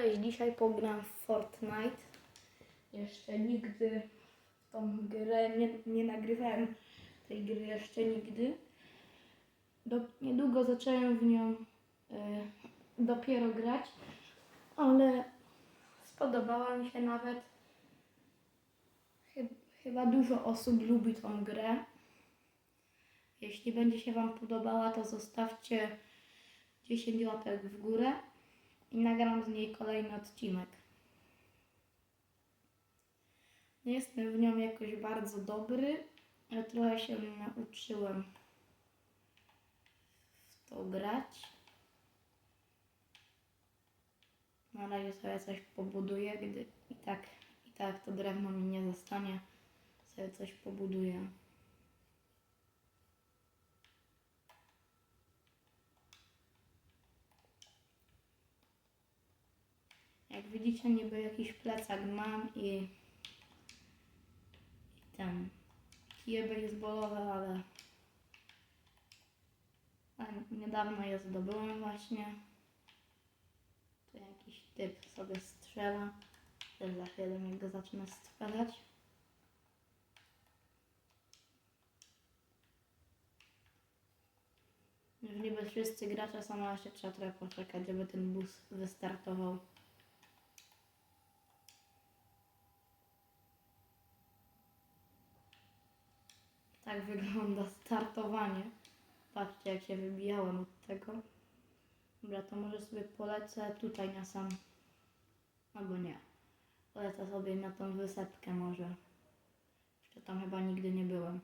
Cześć, dzisiaj pogram w Fortnite. Jeszcze nigdy tą grę nie, nie nagrywałem tej gry jeszcze nigdy. Do, niedługo zacząłem w nią e, dopiero grać, ale spodobała mi się nawet. Chy, chyba dużo osób lubi tą grę. Jeśli będzie się Wam podobała, to zostawcie 10 łapek w górę i nagram z niej kolejny odcinek. Nie jestem w nią jakoś bardzo dobry, ale trochę się nauczyłem w to grać. Na razie sobie coś pobuduję, gdy i tak, i tak to drewno mi nie zostanie, sobie coś pobuduję. Widzicie, niby jakiś plecak mam i, i ten kije baseballowe, ale, niedawno je zdobyłem właśnie. Tu jakiś typ sobie strzela. Też za chwilę jak go zacznę strzelać. Niby wszyscy gracze ale jeszcze trzeba trochę poczekać, żeby ten bus wystartował. Tak wygląda startowanie. Patrzcie, jak się wybijałem od tego. Dobra, to może sobie polecę tutaj na sam. Albo nie. Polecę sobie na tą wysepkę może. Jeszcze tam chyba nigdy nie byłem.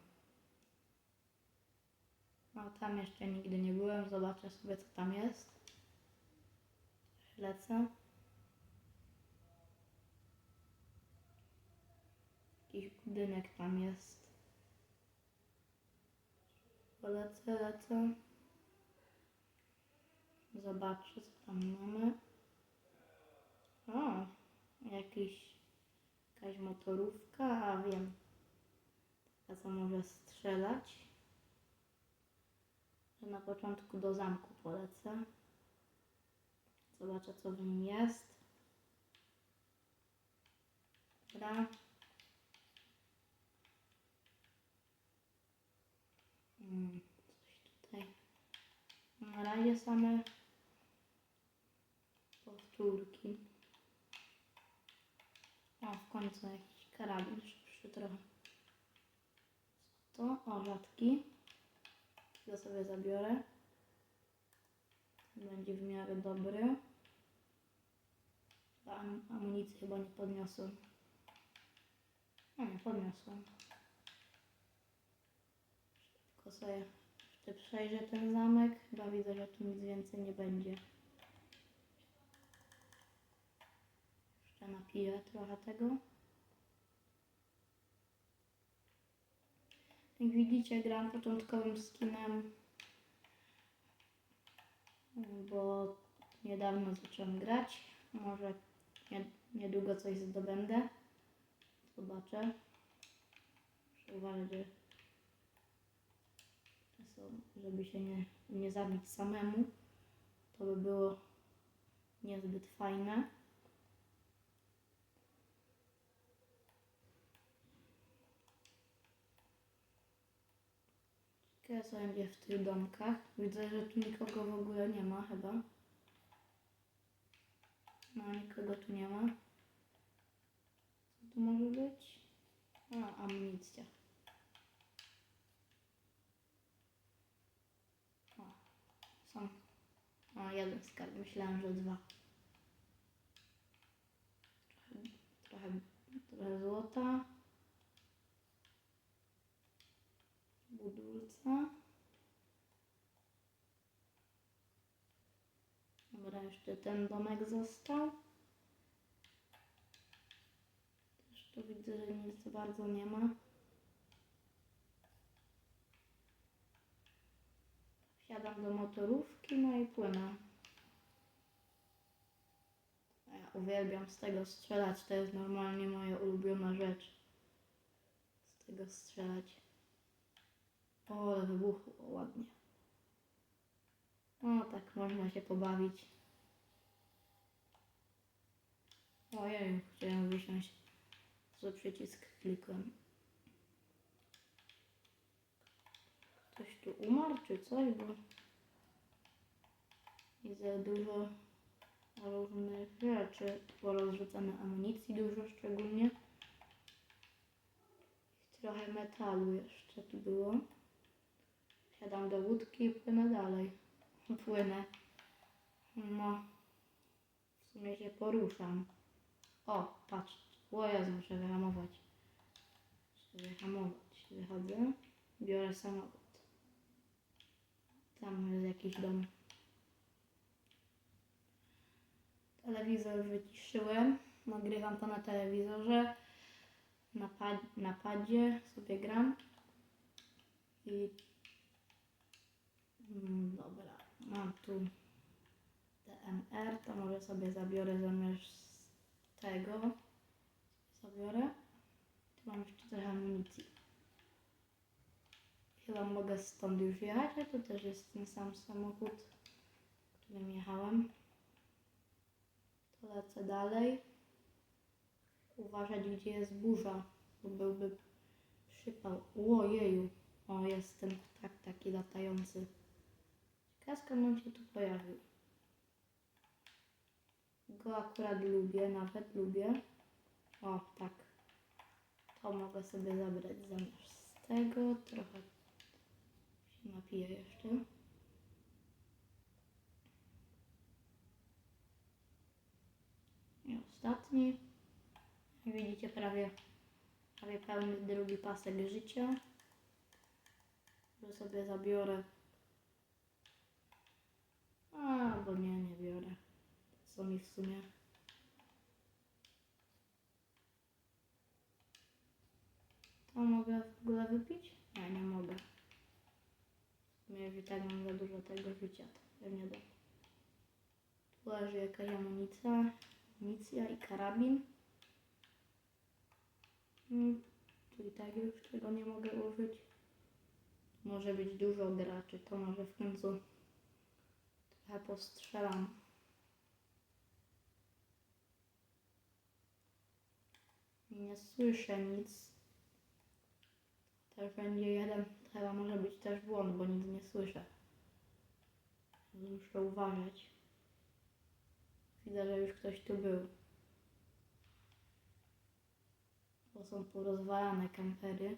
No tam jeszcze nigdy nie byłem. Zobaczę sobie co tam jest. Lecę. Jakiś budynek tam jest. Polecę, lecę. Zobaczę, co tam mamy. O, jakiś, jakaś motorówka, a wiem. Taka, co może strzelać. Na początku do zamku polecę. Zobaczę, co w nim jest. Dobra. Mm, coś tutaj. Na razie same powtórki. O, w końcu jakiś karabin szybszy trochę. To? O, rzadki. To sobie zabiorę. Będzie w miarę dobry. A am- amunicji chyba nie podniosłem. No nie, podniosłem. Szybko sobie jeszcze przejrzę ten zamek. Chyba widzę, że tu nic więcej nie będzie. Jeszcze napiję trochę tego. Jak widzicie, gram początkowym skinem, bo niedawno zacząłem grać. Może nie, niedługo coś zdobędę. Zobaczę. Muszę że są- żeby się nie, nie zabić samemu. To by było niezbyt fajne. Ciekawe co będzie w tych domkach. Widzę, że tu nikogo w ogóle nie ma chyba. No, nikogo tu nie ma. Co tu może być? A, amunicja. O, są. O, jeden skarb. Myślałem, że dwa. Trochę, trochę, złota. Budulca. Dobra, jeszcze ten domek został. Też tu widzę, że nic bardzo nie ma. Wsiadam do motorówki, no i płynę. Ja uwielbiam z tego strzelać, to jest normalnie moja ulubiona rzecz. Z tego strzelać. O, wybuchło ładnie. O, tak można się pobawić. Ojej, chciałem wysiąść. Co przycisk klikłem. Ktoś tu umarł czy coś, bo widzę dużo różnych rzeczy. Porozrzucane amunicji dużo szczególnie. I trochę metalu jeszcze tu było. Siadam do łódki i płynę dalej. Płynę. No. W sumie się poruszam. O, patrz. O muszę wyhamować. Muszę wyhamować. Wychodzę. Biorę samochód. Tam jest jakiś dom. Telewizor wyciszyłem. Nagrywam to na telewizorze. Na, pad- na padzie sobie gram. I Mm, Dobra, mam tu DMR, to może sobie zabiorę zamiast tego. Zabiorę. Tu mam jeszcze trochę amunicji. Chyba mogę stąd już jechać, a to też jest ten sam samochód, którym jechałem. To lecę dalej. Uważać, gdzie jest burza, bo byłby przypał. Łojeju, o jest ten ptak taki latający. Skąd on się tu pojawił. Go akurat lubię, nawet lubię. O, tak. To mogę sobie zabrać zamiast tego. Trochę napiję jeszcze. I ostatni. Widzicie, prawie, prawie pełny drugi pasek życia. Że sobie zabiorę a, bo nie, nie biorę. Co mi w sumie. To mogę w ogóle wypić? Nie, nie mogę. Już i za dużo tego życia. Pewnie da. Tu leży jakaś amunicja. Amunicja i karabin. Mm, Tu i tak już tego nie mogę użyć. Może być dużo graczy, to może w końcu Trochę postrzelam. Nie słyszę nic. Też będzie jeden, chyba może być też błąd, bo nic nie słyszę. Muszę uważać. Widzę, że już ktoś tu był. Bo są porozwalane kampery.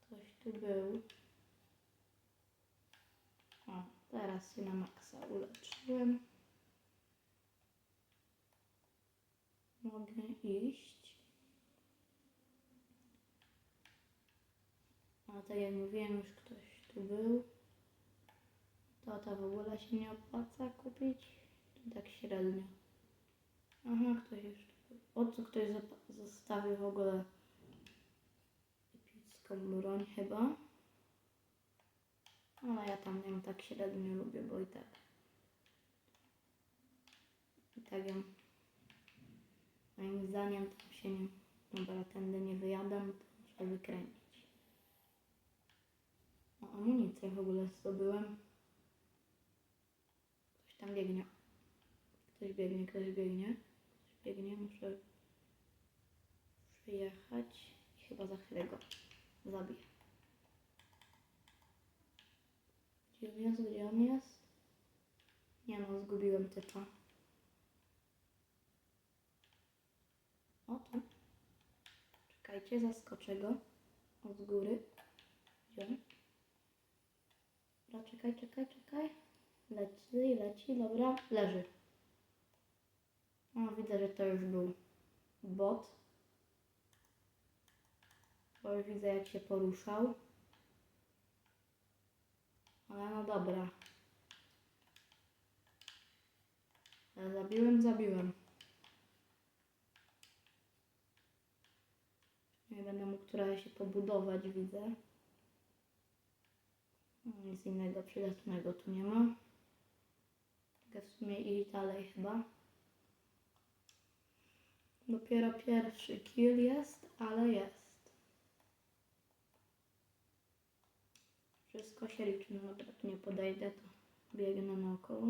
Ktoś tu był. O, teraz się na maksa uleczyłem. Mogę iść. A tak jak mówiłem, już ktoś tu był. To to w ogóle się nie opłaca kupić. To tak średnio. Aha, ktoś był. O co ktoś zostawił w ogóle epicką broń chyba. Ale ja tam ją tak średnio lubię, bo i tak. I tak ją. Moim zdaniem tam się nie. Dobra, tędy nie wyjadam, to muszę wykręcić. O, amunicję w ogóle zdobyłem. Ktoś tam biegnie. Ktoś biegnie, ktoś biegnie. Ktoś biegnie, muszę przyjechać i chyba za chwilę go zabiję. Gdzie on jest? Gdzie on jest? Nie no, zgubiłem tycza. O. Czekajcie, zaskoczę go. Od góry. Gdzie on? Dobra, czekaj, czekaj, czekaj. Leci, leci, dobra. Leży. O, widzę, że to już był bot. Bo już widzę, jak się poruszał. Ale no dobra. Zabiłem, zabiłem. Nie będę mógł trochę się pobudować, widzę. Nic innego przydatnego tu nie ma. Mogę w sumie iść dalej chyba. Dopiero pierwszy kill jest, ale jest. Wszystko się liczy. No tu nie podejdę, to biegnę naokoło.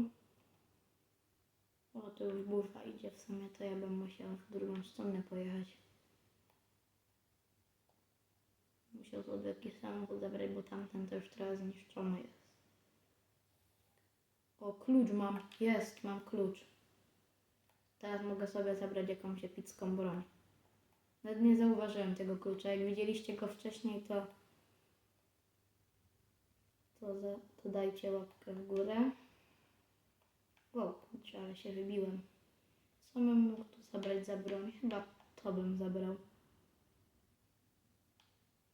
O, tu już burza idzie w sumie, to ja bym musiał w drugą stronę pojechać. Musiał sobie jakiś samochód zabrać, bo tamten to już teraz zniszczony jest. O, klucz mam. Jest, mam klucz. Teraz mogę sobie zabrać jakąś epicką broń. Nawet nie zauważyłem tego klucza. Jak widzieliście go wcześniej, to to, za, to dajcie łapkę w górę. O kurczę, ale się wybiłem. Co bym mógł tu zabrać za broń? Chyba to bym zabrał.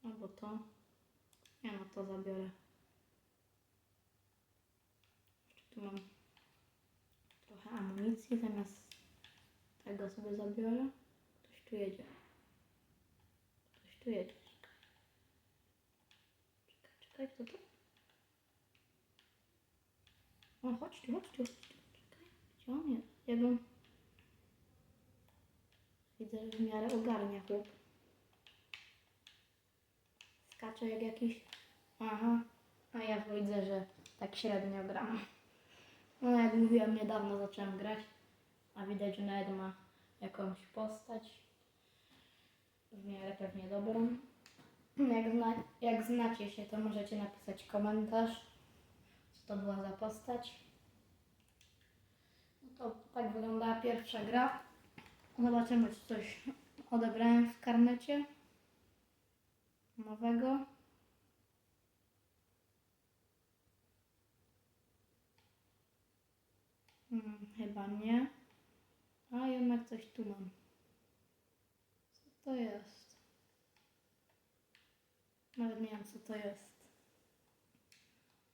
Albo to. Ja no to zabiorę. Jeszcze tu mam trochę amunicji, zamiast tego sobie zabiorę. Ktoś tu jedzie. Ktoś tu jedzie. Czekaj, czekaj, kto to? O, chodź tu, chodź tu. Czekaj, gdzie on jest? Ja go... Widzę, że w miarę ogarnia chłop. Skacze jak jakiś... Aha. A ja widzę, że tak średnio gram. No jak mówiłem, niedawno zacząłem grać. A widać, że nawet ma jakąś postać. W miarę pewnie dobrą. Jak, zna, jak znacie się, to możecie napisać komentarz, co to była za postać. No to tak wyglądała pierwsza gra. Zobaczymy, czy coś odebrałem w karnecie nowego. Hmm, chyba nie. A jednak coś tu mam. Co to jest? Nawet nie wiem co to jest.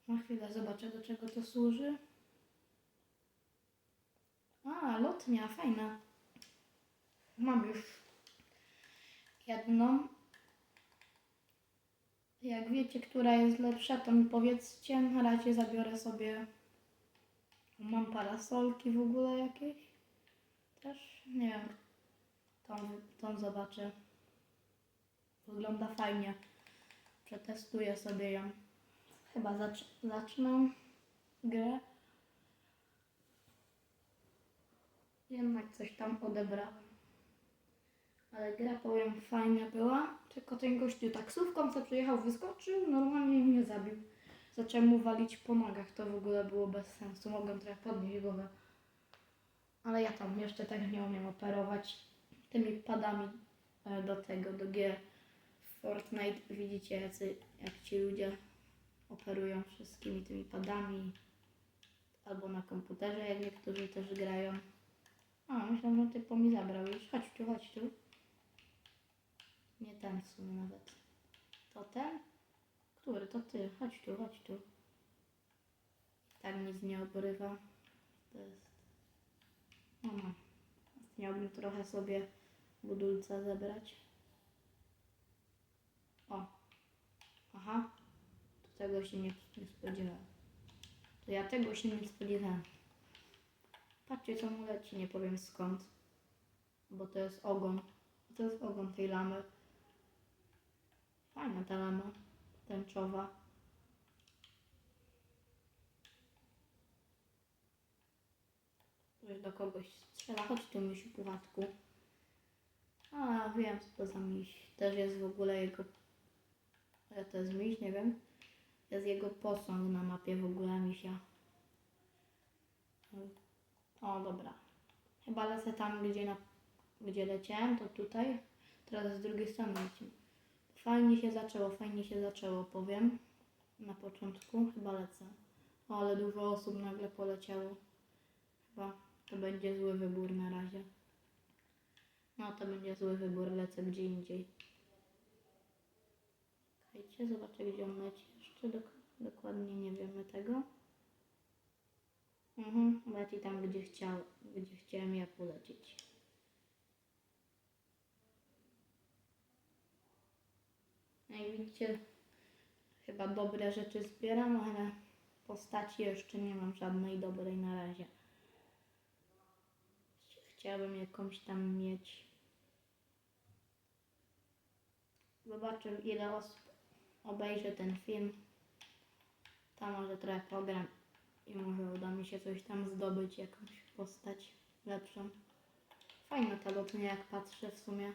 Na chwilę zobaczę do czego to służy. A, lotnia, fajna. Mam już jedną. Jak wiecie, która jest lepsza, to mi powiedzcie. Na razie zabiorę sobie. Mam parasolki w ogóle jakieś. Też nie wiem. Tą, tą zobaczę. Wygląda fajnie. Przetestuję sobie ją. Chyba zacz, zacznę grę. Jednak coś tam odebrałem. Ale gra powiem fajna była. Tylko ten gościu taksówką co przyjechał, wyskoczył, normalnie mnie zabił. Zacząłem mu walić po nogach, to w ogóle było bez sensu. Mogłem trochę podnieść głowę. Ale ja tam jeszcze tak nie umiem operować tymi padami e, do tego, do gier Fortnite. Widzicie, jacy, jak ci ludzie operują wszystkimi tymi padami. Albo na komputerze, jak niektórzy też grają. A, myślę, że typo mi zabrał już. Chodź tu, chodź tu. Nie ten w sumie nawet. To ten? Który? To ty. Chodź tu, chodź tu. Tak nic nie obrywa. To jest... No, no. Miałbym trochę sobie budulca zebrać. O. Aha. To tego się nie, nie spodziewałem. To ja tego się nie spodziewałem. Patrzcie co mu leci, nie powiem skąd. Bo to jest ogon. To jest ogon tej lamy. Fajna ta lama. Tęczowa. Ktoś do kogoś strzela. Chodź tu misiu puchatku. A, wiem co to za miś. Też jest w ogóle jego... Ja to jest miś, nie wiem. Jest jego posąg na mapie w ogóle misia. O, dobra. Chyba lecę tam, gdzie, na, gdzie leciałem, to tutaj. Teraz z drugiej strony lecimy. Fajnie się zaczęło, fajnie się zaczęło, powiem. Na początku chyba lecę. O, ale dużo osób nagle poleciało. Chyba to będzie zły wybór na razie. No, to będzie zły wybór, lecę gdzie indziej. Czekajcie, zobaczę gdzie on leci. Jeszcze dok dokładnie nie wiemy tego. Mhm, leci tam, gdzie, chciał, gdzie chciałem ja polecieć. No widzicie, chyba dobre rzeczy zbieram, ale postaci jeszcze nie mam żadnej dobrej na razie. Chciałabym jakąś tam mieć. Zobaczę ile osób obejrzy ten film. Tam może trochę program i może uda mi się coś tam zdobyć, jakąś postać. lepszą. Fajna ta lotnia, jak patrzę w sumie.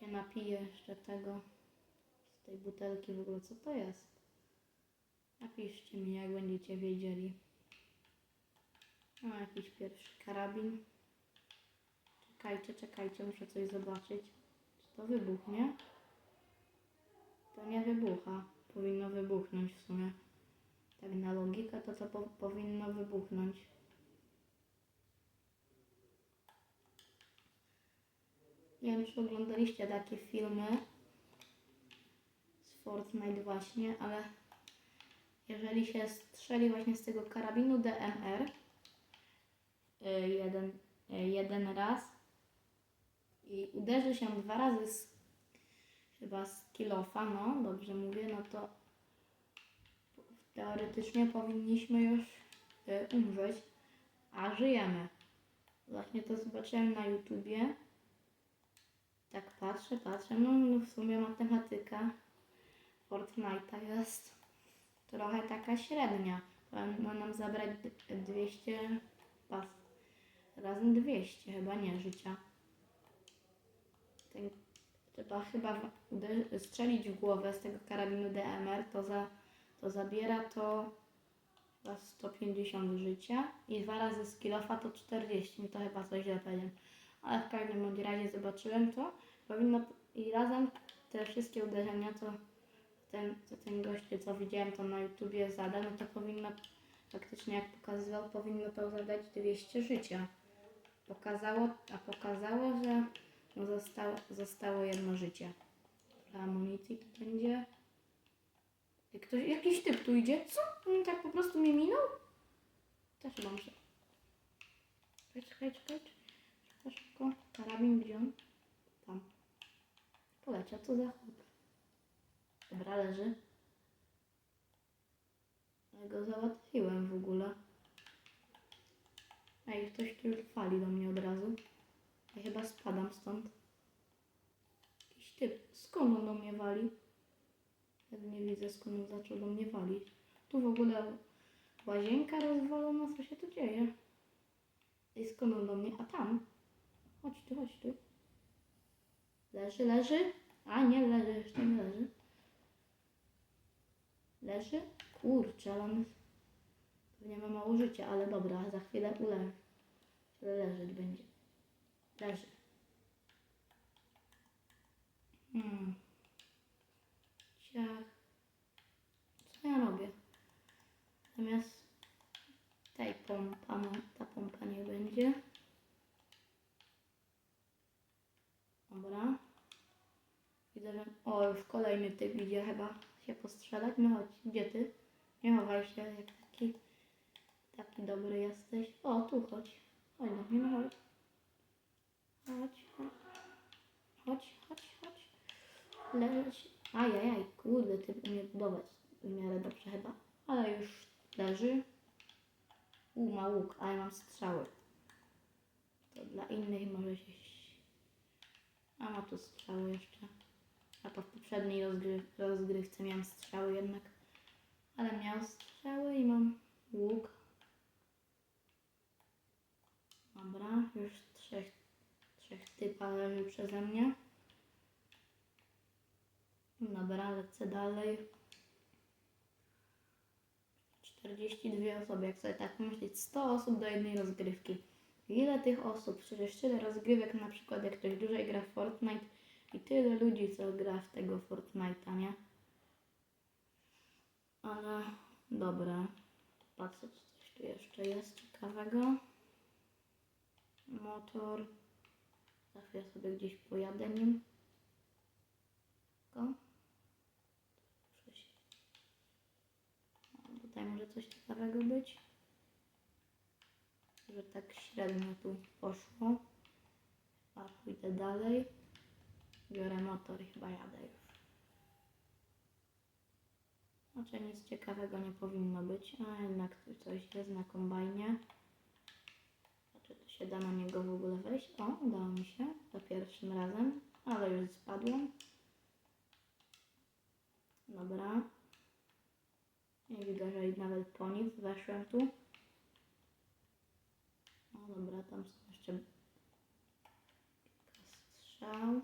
Się napiję jeszcze tego z tej butelki w ogóle. Co to jest? Napiszcie mi, jak będziecie wiedzieli. No, jakiś pierwszy karabin. Czekajcie, czekajcie, muszę coś zobaczyć. Czy to wybuchnie? To nie wybucha. Powinno wybuchnąć w sumie. Tak na logikę to to po, powinno wybuchnąć. Nie wiem, czy oglądaliście takie filmy z Fortnite właśnie, ale jeżeli się strzeli właśnie z tego karabinu DMR y, jeden, y, jeden raz i uderzy się dwa razy z, chyba z kilofa, no dobrze mówię, no to teoretycznie powinniśmy już y, umrzeć, a żyjemy. Właśnie to zobaczyłem na YouTubie. Tak patrzę, patrzę, no, no w sumie matematyka Fortnite'a jest trochę taka średnia. Powinno nam zabrać d- 200 pas. Razem 200 chyba nie życia. Ten, trzeba chyba strzelić w głowę z tego karabinu DMR, to, za, to zabiera to chyba 150 życia i dwa razy z kilofa to 40. Mi to chyba coś źle powiedziałem. Ale w każdym bądź razie zobaczyłem to. Powinno i razem te wszystkie uderzenia, co ten, co ten gościu, co widziałem to na YouTubie zada, no to powinno faktycznie jak pokazywał, powinno to zadać 200 życia. Pokazało, a pokazało, że no zostało, zostało jedno życie. Dla amunicji to będzie. Ktoś, jakiś typ tu idzie? Co? On tak po prostu mnie minął? Też chyba muszę. Czekaj, czekaj, czekaj. Szybko, szybko. Karabin gdzie on? Tam. Poleciał, co za chłop. Dobra, leży. Ja go załatwiłem w ogóle. Ej, ktoś tu wali do mnie od razu. Ja chyba spadam stąd. Jakiś typ. Skąd on do mnie wali? Ja nie widzę skąd on zaczął do mnie walić. Tu w ogóle łazienka rozwalona, co się tu dzieje? I skąd on do mnie? A tam. Chodź tu, chodź tu. Leży, leży. A nie, leży, jeszcze nie leży. Leży? Kurczę, ale on pewnie ma mało życia, ale dobra, za chwilę uleży. Leżeć będzie. Leży. Hmm. Ciach. Co ja robię? Zamiast tej pompa, no ta pompa nie będzie. Dobra. Widzę, że... O, już kolejny typ idzie chyba się postrzelać. No chodź, gdzie ty? Nie chowaj się, jak taki... Taki dobry jesteś. O, tu chodź. Chodź do mnie, chodź. Chodź, chodź. Chodź, chodź. Leżeć. Ajajaj, kurde, ty umie budować w miarę dobrze chyba. Ale już leży. U, ma łuk, mam strzały. To dla innych może się... A ma tu strzały jeszcze. W poprzedniej rozgry rozgrywce miałem strzały jednak. Ale miał strzały i mam łuk. Dobra, już trzech, trzech typa leży przeze mnie. Dobra, lecę dalej. 42 osoby, jak sobie tak myśleć, 100 osób do jednej rozgrywki. Ile tych osób? Przecież tyle rozgrywek, na przykład jak ktoś dłużej gra w Fortnite i tyle ludzi, co gra w tego Fortnite'a, nie? Ale dobra. Patrzę, czy coś tu jeszcze jest ciekawego. Motor. Za chwilę sobie gdzieś pojadę nim. Tylko. Tutaj może coś ciekawego być. Że tak średnio tu poszło. A pójdę dalej. Biorę motor i chyba jadę już. Znaczy nic ciekawego nie powinno być, a jednak tu coś jest na kombajnie. Znaczy tu się da na niego w ogóle wejść. O, udało mi się za pierwszym razem, ale już spadłem. Dobra. Nie widzę, że nawet po nic weszłem tu. No dobra, tam są jeszcze strzał.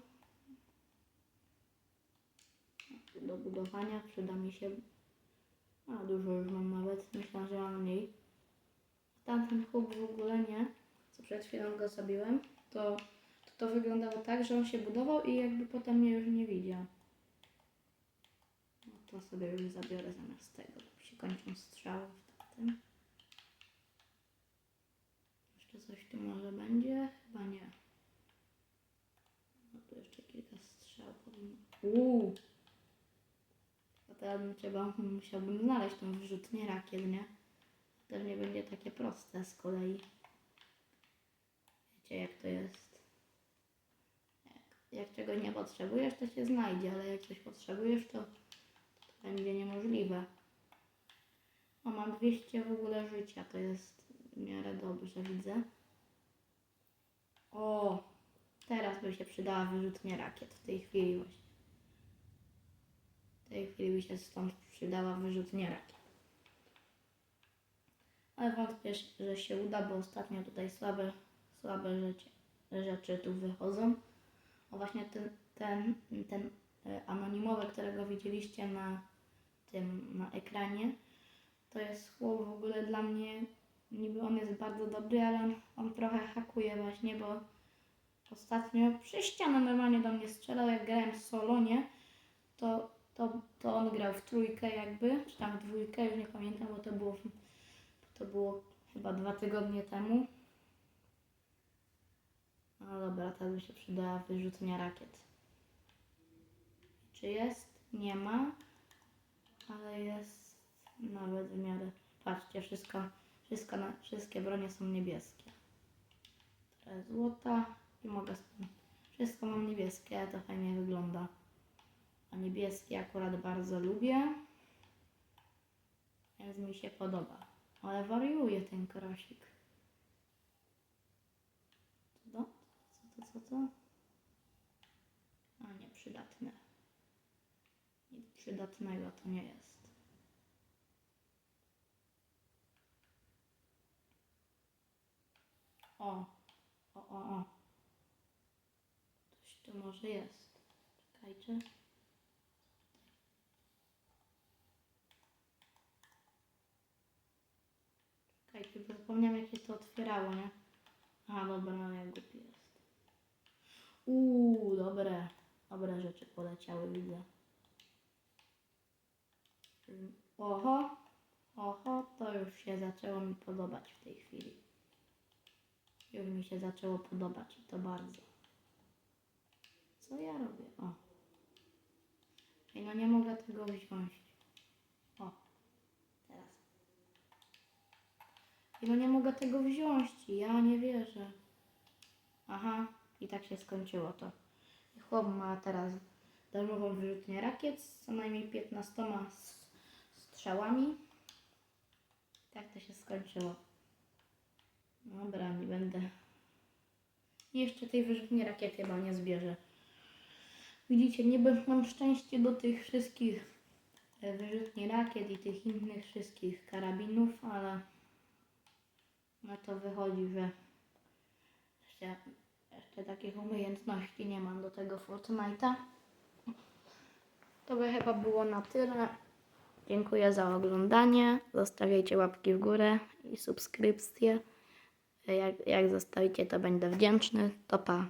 Do budowania przyda mi się. A dużo już mam nawet. Myślałam, że mam mniej. Tamten chłop w ogóle nie. Co przed chwilą go zabiłem. To to, to wyglądało tak, że on się budował i jakby potem mnie już nie widział. No to sobie już zabiorę zamiast tego. Się kończą strzały w tamtym. Jeszcze coś tu może będzie? Chyba nie. No tu jeszcze kilka strzał powinno. Uuu! Bym trzeba, musiałbym znaleźć tą wyrzutnię rakiet, nie? Pewnie będzie takie proste z kolei. Wiecie jak to jest. Jak, jak czegoś nie potrzebujesz, to się znajdzie, ale jak coś potrzebujesz, to, to będzie niemożliwe. O, mam 200 w ogóle życia, to jest w miarę dobrze, widzę. O, teraz by się przydała wyrzutnia rakiet, w tej chwili właśnie. W tej chwili by się stąd przydała wyrzutnia rakiet. Ale wątpię, że się uda, bo ostatnio tutaj słabe, słabe rzeczy, rzeczy tu wychodzą. O właśnie ten, ten, ten e, anonimowy, którego widzieliście na tym, na ekranie, to jest chłop w ogóle dla mnie, niby on jest bardzo dobry, ale on, on trochę hakuje właśnie, bo ostatnio przy ścianę normalnie do mnie strzelał, jak grałem solo, nie? To, to, to on grał w trójkę jakby, czy tam w dwójkę, już nie pamiętam, bo to było, to było chyba dwa tygodnie temu. No dobra, teraz by się przydała wyrzutnia rakiet. Czy jest? Nie ma, ale jest nawet w miarę. Patrzcie, wszystko, wszystko na, wszystkie bronie są niebieskie. Teraz złota i mogę. Wszystko mam niebieskie, to fajnie wygląda. A niebieski akurat bardzo lubię. Więc mi się podoba. Ale wariuje ten krosik. Co to? Co to, co to? A nieprzydatne. Nic przydatnego to nie jest. O, o, o, o. Coś tu może jest. Czekajcie. Czekajcie, bo zapomniałam jak się to otwierało, nie? A dobra, no jak głupi jest. Uuu, dobre. Dobre rzeczy poleciały, widzę. Oho, oho, to już się zaczęło mi podobać w tej chwili. Już mi się zaczęło podobać i to bardzo. Co ja robię? O. No nie mogę tego wziąć. O. Teraz. Ej, no nie mogę tego wziąć. Ja nie wierzę. Aha. I tak się skończyło to. Chłop ma teraz darmową wyrzutnię rakiet z co najmniej 15 s- strzałami. Tak to się skończyło. Dobra, nie będę. Jeszcze tej wyrzutni rakiet chyba nie zbierze. Widzicie, niby mam szczęście do tych wszystkich e, wyrzutni rakiet i tych innych wszystkich karabinów, ale no to wychodzi, że jeszcze, jeszcze takich umiejętności nie mam do tego Fortnite'a. To by chyba było na tyle. Dziękuję za oglądanie. Zostawiajcie łapki w górę i subskrypcje. Jak, jak zostawicie, to będę wdzięczny. To pa.